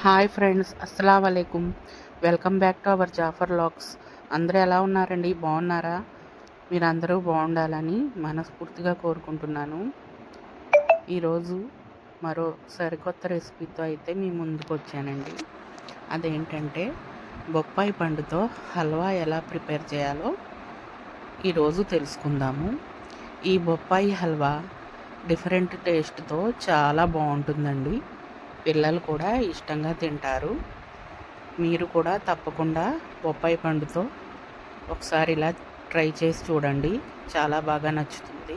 Hi friends అస్సలం వలైకుం welcome back to our Jafar lakhs అందరూ ఎలా ఉన్నారండి? బాగున్నారా? మీరందరూ బాగుండాలని మనస్ఫూర్తిగా కోరుకుంటున్నాను. ఈరోజు మరో సరికొత్త రెసిపీతో అయితే మీ ముందుకు వచ్చానండి. అదేంటంటే బొప్పాయి పండుతో హల్వా ఎలా ప్రిపేర్ చేయాలో ఈరోజు తెలుసుకుందాము. ఈ బొప్పాయి హల్వా డిఫరెంట్ టేస్ట్తో చాలా బాగుంటుందండి. పిల్లలు కూడా ఇష్టంగా తింటారు. మీరు కూడా తప్పకుండా బొప్పాయి పండుతో ఒకసారి ఇలా ట్రై చేసి చూడండి. చాలా బాగా నచ్చుతుంది.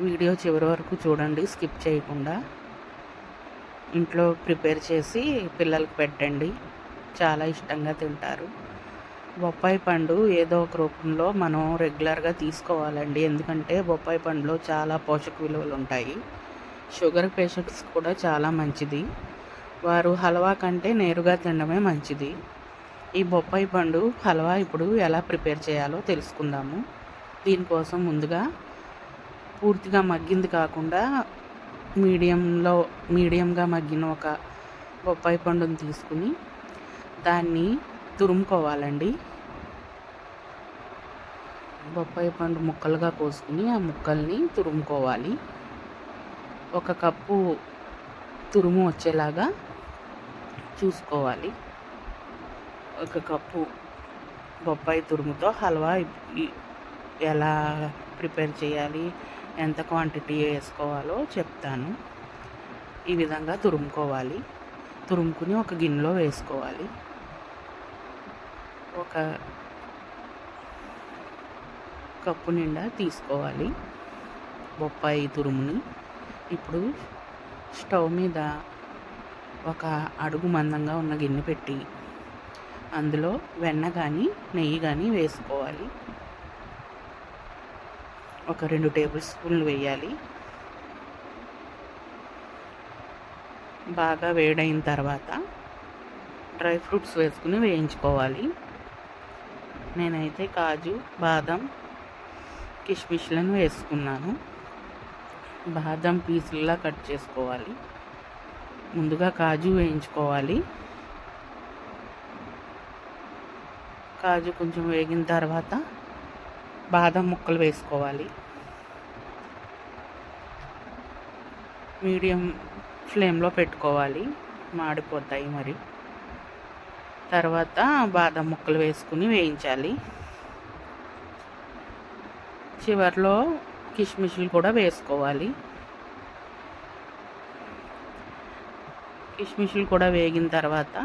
వీడియో చివరి వరకు చూడండి. స్కిప్ చేయకుండా ఇంట్లో ప్రిపేర్ చేసి పిల్లలకు పెట్టండి. చాలా ఇష్టంగా తింటారు. బొప్పాయి పండు ఏదో ఒక రూపంలో మనం రెగ్యులర్గా తీసుకోవాలండి. ఎందుకంటే బొప్పాయి పండులో చాలా పోషక విలువలు ఉంటాయి. షుగర్ పేషెంట్స్ కూడా చాలా మంచిది. వారు హల్వా కంటే నేరుగా తినడమే మంచిది. ఈ బొప్పాయి పండు హల్వా ఇప్పుడు ఎలా ప్రిపేర్ చేయాలో తెలుసుకుందాము. దీనికోసం ముందుగా పూర్తిగా మగ్గింది కాకుండా మీడియంలో మీడియంగా మగ్గిన ఒక బొప్పాయి పండుని తీసుకుని దాన్ని తురుముకోవాలండి. బొప్పాయి పండు ముక్కలుగా కోసుకుని ఆ ముక్కల్ని తురుముకోవాలి. ఒక కప్పు తురుము వచ్చేలాగా చూసుకోవాలి. ఒక కప్పు బొప్పాయి తురుముతో హల్వా ఎలా ప్రిపేర్ చేయాలి ఎంత క్వాంటిటీ వేసుకోవాలో చెప్తాను. ఈ విధంగా తురుముకోవాలి. తురుముకుని ఒక గిన్నెలో వేసుకోవాలి. ఒక కప్పు నిండా తీసుకోవాలి బొప్పాయి తురుముని. ఇప్పుడు స్టవ్ మీద ఒక అడుగు మందంగా ఉన్న గిన్నె పెట్టి అందులో వెన్న కానీ నెయ్యి కానీ వేసుకోవాలి. ఒక రెండు టేబుల్ స్పూన్లు వేయాలి. బాగా వేడైన తర్వాత డ్రై ఫ్రూట్స్ వేసుకుని వేయించుకోవాలి. నేనైతే కాజు బాదం కిష్మిష్లను వేసుకున్నాను. బాదం పీసుల్లా కట్ చేసుకోవాలి. ముందుగా కాజు వేయించుకోవాలి. కాజు కొంచెం వేగిన తర్వాత బాదం ముక్కలు వేసుకోవాలి. మీడియం ఫ్లేమ్లో పెట్టుకోవాలి. మాడిపోతాయి మరి. తర్వాత బాదం ముక్కలు వేసుకుని వేయించాలి. చివరిలో కిష్మిష్లు కూడా వేసుకోవాలి. కిష్మిష్లు కూడా వేగిన తర్వాత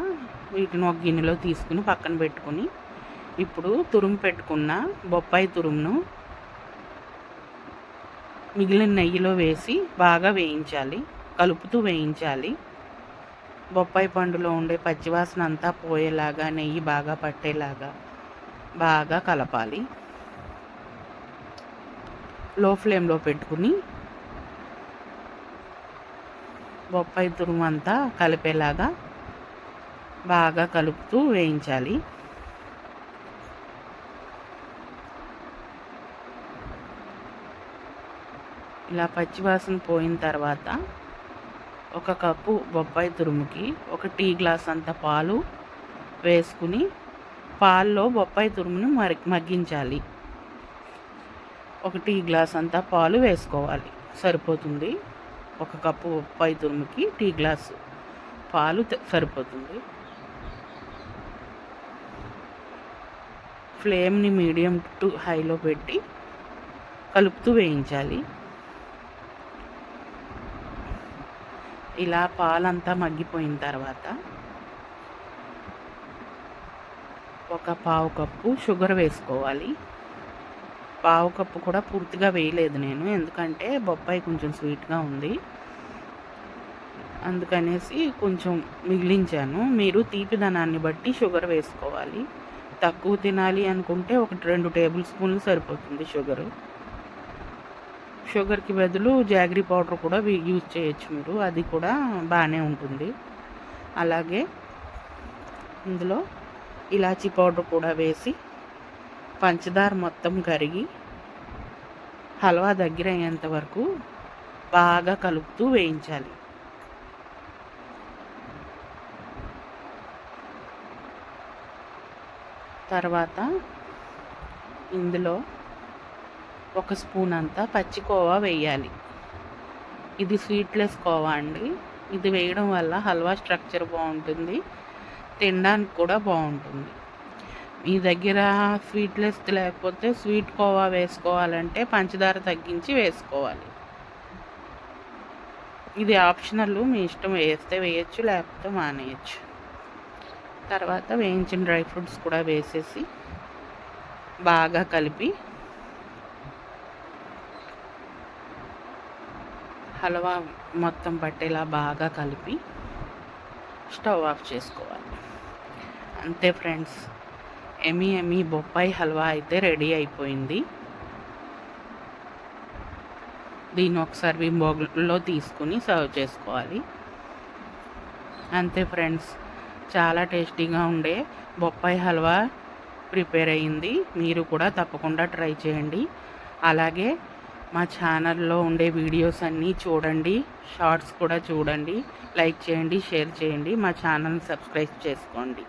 వీటిని ఒక గిన్నెలో తీసుకుని పక్కన పెట్టుకుని ఇప్పుడు తురుము పెట్టుకున్న బొప్పాయి తురుమును మిగిలిన నెయ్యిలో వేసి బాగా వేయించాలి. కలుపుతూ వేయించాలి. బొప్పాయి పండులో ఉండే పచ్చివాసన అంతా పోయేలాగా నెయ్యి బాగా పట్టేలాగా బాగా కలపాలి. లో ఫ్లేమ్లో పెట్టుకుని బొప్పాయి తురుము అంతా కలిపేలాగా బాగా కలుపుతూ వేయించాలి. ఇలా పచ్చివాసన పోయిన తర్వాత ఒక కప్పు బొప్పాయి తురుముకి ఒక టీ గ్లాస్ అంత పాలు వేసుకుని పాల్లో బొప్పాయి తురుముని మరి మగ్గించాలి. ఒక టీ గ్లాస్ అంతా పాలు వేసుకోవాలి. సరిపోతుంది. ఒక కప్పు పై తురుముకి టీ గ్లాసు పాలు సరిపోతుంది. ఫ్లేమ్ని మీడియం టు హైలో పెట్టి కలుపుతూ వేయించాలి. ఇలా పాలంతా మగ్గిపోయిన తర్వాత ఒక పావు కప్పు షుగర్ వేసుకోవాలి. పావు కప్పు కూడా పూర్తిగా వేయలేదు నేను. ఎందుకంటే బొప్పాయి కొంచెం స్వీట్గా ఉంది. అందుకనేసి కొంచెం మిగిలించాను. మీరు తీపిదనాన్ని బట్టి షుగర్ వేసుకోవాలి. తక్కువ తినాలి అనుకుంటే ఒక రెండు టేబుల్ స్పూన్లు సరిపోతుంది షుగరు. షుగర్కి బదులు జాగరీ పౌడర్ కూడా యూజ్ చేయొచ్చు మీరు. అది కూడా బాగానే ఉంటుంది. అలాగే ఇందులో ఇలాచీ పౌడర్ కూడా వేసి పంచదార మొత్తం కరిగి హల్వా దగ్గర అయ్యేంత వరకు బాగా కలుపుతూ వేయించాలి. తర్వాత ఇందులో ఒక స్పూన్ అంతా పచ్చికోవా వేయాలి. ఇది స్వీట్లెస్ కోవా అండి. ఇది వేయడం వల్ల హల్వా స్ట్రక్చర్ బాగుంటుంది తినడానికి కూడా బాగుంటుంది. మీ దగ్గర స్వీట్లెస్ లేకపోతే స్వీట్ కోవా వేసుకోవాలంటే పంచదార తగ్గించి వేసుకోవాలి. ఇది ఆప్షనల్ మీ ఇష్టం వేస్తే వేయచ్చు లేకపోతే మానేయచ్చు. తర్వాత వేయించిన డ్రై ఫ్రూట్స్ కూడా వేసేసి బాగా కలిపి హల్వా మొత్తం పట్టేలా బాగా కలిపి స్టవ్ ఆఫ్ చేసుకోవాలి. అంతే ఫ్రెండ్స్. ఎమి ఎమి బొప్పాయి హల్వా అయితే రెడీ అయిపోయింది. దీన్ని ఒక సర్వింగ్ బౌల్లో తీసుకుని సర్వ్ చేసుకోవాలి. అంతే ఫ్రెండ్స్ చాలా టేస్టీగా ఉండే బొప్పాయి హల్వా ప్రిపేర్ అయ్యింది మీరు కూడా తప్పకుండా ట్రై చేయండి. అలాగే మా ఛానల్లో ఉండే వీడియోస్ అన్నీ చూడండి షార్ట్స్ కూడా చూడండి లైక్ చేయండి షేర్ చేయండి మా ఛానల్ని సబ్స్క్రైబ్ చేసుకోండి.